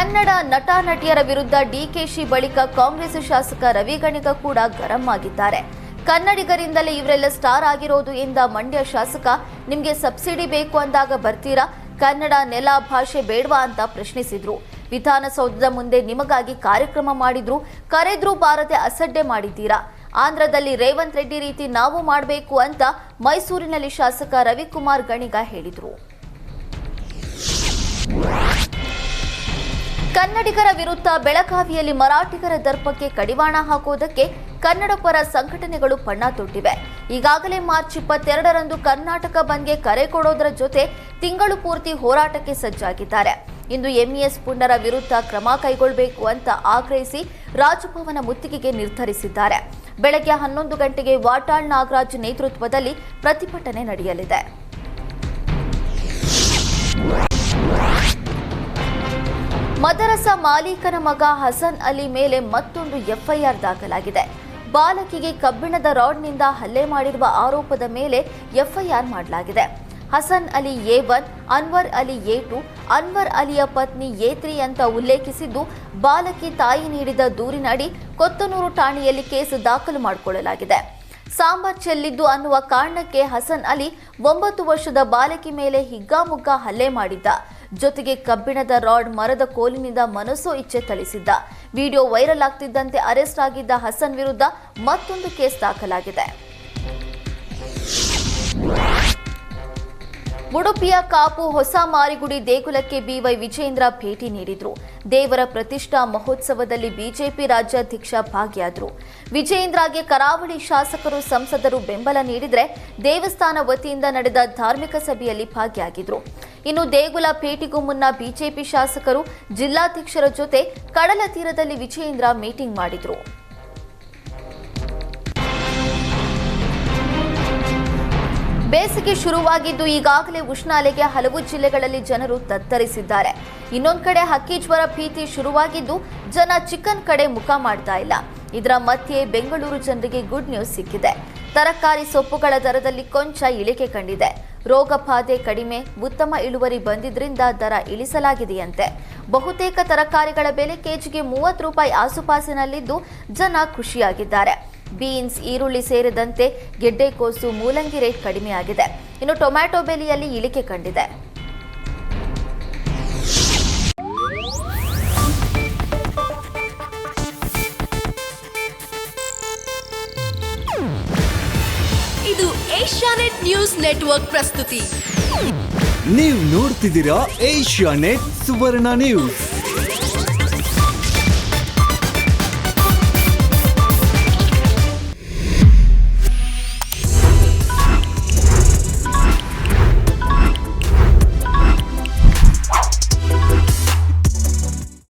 ಕನ್ನಡ ನಟ ನಟಿಯರ ವಿರುದ್ಧ ಡಿಕೆಶಿ ಬಳಿಕ ಕಾಂಗ್ರೆಸ್ ಶಾಸಕ ರವಿ ಗಣಿಗ ಕೂಡ ಗರಂ ಆಗಿದ್ದಾರೆ. ಕನ್ನಡಿಗರಿಂದಲೇ ಇವರೆಲ್ಲ ಸ್ಟಾರ್ ಆಗಿರೋದು ಎಂದ ಮಂಡ್ಯ ಶಾಸಕ, ನಿಮಗೆ ಸಬ್ಸಿಡಿ ಬೇಕು ಅಂದಾಗ ಬರ್ತೀರಾ? ಕನ್ನಡ ನೆಲ ಭಾಷೆ ಬೇಡವಾ ಅಂತ ಪ್ರಶ್ನಿಸಿದ್ರು. ವಿಧಾನಸೌಧದ ಮುಂದೆ ನಿಮಗಾಗಿ ಕಾರ್ಯಕ್ರಮ ಮಾಡಿದ್ರು, ಕರೆದ್ರೂ ಬಾರದೆ ಅಸಡ್ಡೆ ಮಾಡಿದ್ದೀರಾ? ಆಂಧ್ರದಲ್ಲಿ ರೇವಂತ್ ರೆಡ್ಡಿ ರೀತಿ ನಾವು ಮಾಡಬೇಕು ಅಂತ ಮೈಸೂರಿನಲ್ಲಿ ಶಾಸಕ ರವಿಕುಮಾರ್ ಗಣಿಗ ಹೇಳಿದ್ರು. ಕನ್ನಡಿಗರ ವಿರುದ್ಧ ಬೆಳಗಾವಿಯಲ್ಲಿ ಮರಾಠಿಗರ ದರ್ಪಕ್ಕೆ ಕಡಿವಾಣ ಹಾಕುವುದಕ್ಕೆ ಕನ್ನಡ ಪರ ಸಂಘಟನೆಗಳು ಬಣ್ಣ ತೊಟ್ಟಿವೆ. ಈಗಾಗಲೇ ಮಾರ್ಚ್ ಇಪ್ಪತ್ತೆರಡರಂದು ಕರ್ನಾಟಕ ಬಂದ್ಗೆ ಕರೆ ಕೊಡೋದರ ಜೊತೆ ತಿಂಗಳು ಪೂರ್ತಿ ಹೋರಾಟಕ್ಕೆ ಸಜ್ಜಾಗಿದ್ದಾರೆ. ಇಂದು ಎಂಇಎಸ್ ಪುಂಡರ ವಿರುದ್ಧ ಕ್ರಮ ಕೈಗೊಳ್ಳಬೇಕು ಅಂತ ಆಗ್ರಹಿಸಿ ರಾಜಭವನ ಮುತ್ತಿಗೆಗೆ ನಿರ್ಧರಿಸಿದ್ದಾರೆ. ಬೆಳಗ್ಗೆ ಹನ್ನೊಂದು ಗಂಟೆಗೆ ವಾಟಾಳ್ ನಾಗರಾಜ್ ನೇತೃತ್ವದಲ್ಲಿ ಪ್ರತಿಭಟನೆ ನಡೆಯಲಿದೆ. ಮದರಸ ಮಾಲೀಕನ ಮಗ ಹಸನ್ ಅಲಿ ಮೇಲೆ ಮತ್ತೊಂದು ಎಫ್ಐಆರ್ ದಾಖಲಾಗಿದೆ. ಬಾಲಕಿಗೆ ಕಬ್ಬಿಣದ ರಾಡ್ನಿಂದ ಹಲ್ಲೆ ಮಾಡಿರುವ ಆರೋಪದ ಮೇಲೆ ಎಫ್ಐಆರ್ ಮಾಡಲಾಗಿದೆ. Hasan Ali A one, Anwar Ali A two, Anwar ಅಲಿಯ ಪತ್ನಿ ಎ ತ್ರೀ ಅಂತ ಉಲ್ಲೇಖಿಸಿದ್ದು, ಬಾಲಕಿ ತಾಯಿ ನೀಡಿದ ದೂರಿನಡಿ ಕೊತ್ತನೂರು ಠಾಣೆಯಲ್ಲಿ ಕೇಸ್ ದಾಖಲು ಮಾಡಿಕೊಳ್ಳಲಾಗಿದೆ. ಸಾಂಬಾರ್ ಚೆಲ್ಲಿದ್ದು ಅನ್ನುವ ಕಾರಣಕ್ಕೆ ಹಸನ್ ಅಲಿ ಒಂಬತ್ತು ವರ್ಷದ ಬಾಲಕಿ ಮೇಲೆ ಹಿಗ್ಗಾಮುಗ್ಗಾ ಹಲ್ಲೆ ಮಾಡಿದ್ದ. ಜೊತೆಗೆ ಕಬ್ಬಿಣದ ರಾಡ್ ಮರದ ಕೋಲಿನಿಂದ ಮನಸ್ಸೋ ಇಚ್ಛೆ ಥಳಿಸಿದ್ದ. ವಿಡಿಯೋ ವೈರಲ್ ಆಗ್ತಿದ್ದಂತೆ ಅರೆಸ್ಟ್ ಆಗಿದ್ದ ಹಸನ್ ವಿರುದ್ಧ ಮತ್ತೊಂದು ಕೇಸ್ ದಾಖಲಾಗಿದೆ. ಉಡುಪಿಯ ಕಾಪು ಹೊಸ ಮಾರಿಗುಡಿ ದೇಗುಲಕ್ಕೆ ಬಿವೈ ವಿಜೇಂದ್ರ ಭೇಟಿ ನೀಡಿದ್ರು. ದೇವರ ಪ್ರತಿಷ್ಠಾ ಮಹೋತ್ಸವದಲ್ಲಿ ಬಿಜೆಪಿ ರಾಜ್ಯಾಧ್ಯಕ್ಷ ಭಾಗಿಯಾದರು. ವಿಜೇಂದ್ರಗೆ ಕರಾವಳಿ ಶಾಸಕರು, ಸಂಸದರು ಬೆಂಬಲ ನೀಡಿದರೆ ದೇವಸ್ಥಾನ ವತಿಯಿಂದ ನಡೆದ ಧಾರ್ಮಿಕ ಸಭೆಯಲ್ಲಿ ಭಾಗಿಯಾಗಿದ್ರು. ಇನ್ನು ದೇಗುಲ ಭೇಟಿಗೂ ಮುನ್ನ ಬಿಜೆಪಿ ಶಾಸಕರು, ಜಿಲ್ಲಾಧ್ಯಕ್ಷರ ಜೊತೆ ಕಡಲ ತೀರದಲ್ಲಿ ವಿಜೇಂದ್ರ ಮೀಟಿಂಗ್ ಮಾಡಿದ್ರು. ಬೇಸಿಗೆ ಶುರುವಾಗಿದ್ದು ಈಗಾಗಲೇ ಉಷ್ಣಾಲೆಗೆ ಹಲವು ಜಿಲ್ಲೆಗಳಲ್ಲಿ ಜನರು ತತ್ತರಿಸಿದ್ದಾರೆ. ಇನ್ನೊಂದು ಕಡೆ ಹಕ್ಕಿ ಜ್ವರ ಭೀತಿ ಶುರುವಾಗಿದ್ದು ಜನ ಚಿಕನ್ ಕಡೆ ಮುಖ ಮಾಡ್ತಾ ಇಲ್ಲ. ಇದರ ಮಧ್ಯೆ ಬೆಂಗಳೂರು ಜನರಿಗೆ ಗುಡ್ ನ್ಯೂಸ್ ಸಿಕ್ಕಿದೆ. ತರಕಾರಿ ಸೊಪ್ಪುಗಳ ದರದಲ್ಲಿ ಕೊಂಚ ಇಳಿಕೆ ಕಂಡಿದೆ. ರೋಗ ಬಾಧೆ ಕಡಿಮೆ, ಉತ್ತಮ ಇಳುವರಿ ಬಂದಿದ್ರಿಂದ ದರ ಇಳಿಸಲಾಗಿದೆಯಂತೆ. ಬಹುತೇಕ ತರಕಾರಿಗಳ ಬೆಲೆ ಕೆಜಿಗೆ ಮೂವತ್ತು ರೂಪಾಯಿ ಆಸುಪಾಸಿನಲ್ಲಿದ್ದು ಜನ ಖುಷಿಯಾಗಿದ್ದಾರೆ. ಬೀನ್ಸ್ ಈರುಳ್ಳಿ ಸೇರಿದಂತೆ ಗೆಡ್ಡೆಕೋಸು ಮೂಲಂಗಿ ರೇಟ್ ಕಡಿಮೆಯಾಗಿದೆ. ಇನ್ನು ಟೊಮ್ಯಾಟೊ ಬೆಲೆಯಲ್ಲಿ ಇಳಿಕೆ ಕಂಡಿದೆ. ಇದು ಏಷ್ಯಾನೆಟ್ ನ್ಯೂಸ್ ನೆಟ್ವರ್ಕ್ ಪ್ರಸ್ತುತಿ. ನೀವು ನೋಡ್ತಿದ್ದೀರಾ ಏಷ್ಯಾ ನೆಟ್ ಸುವರ್ಣ ನ್ಯೂಸ್.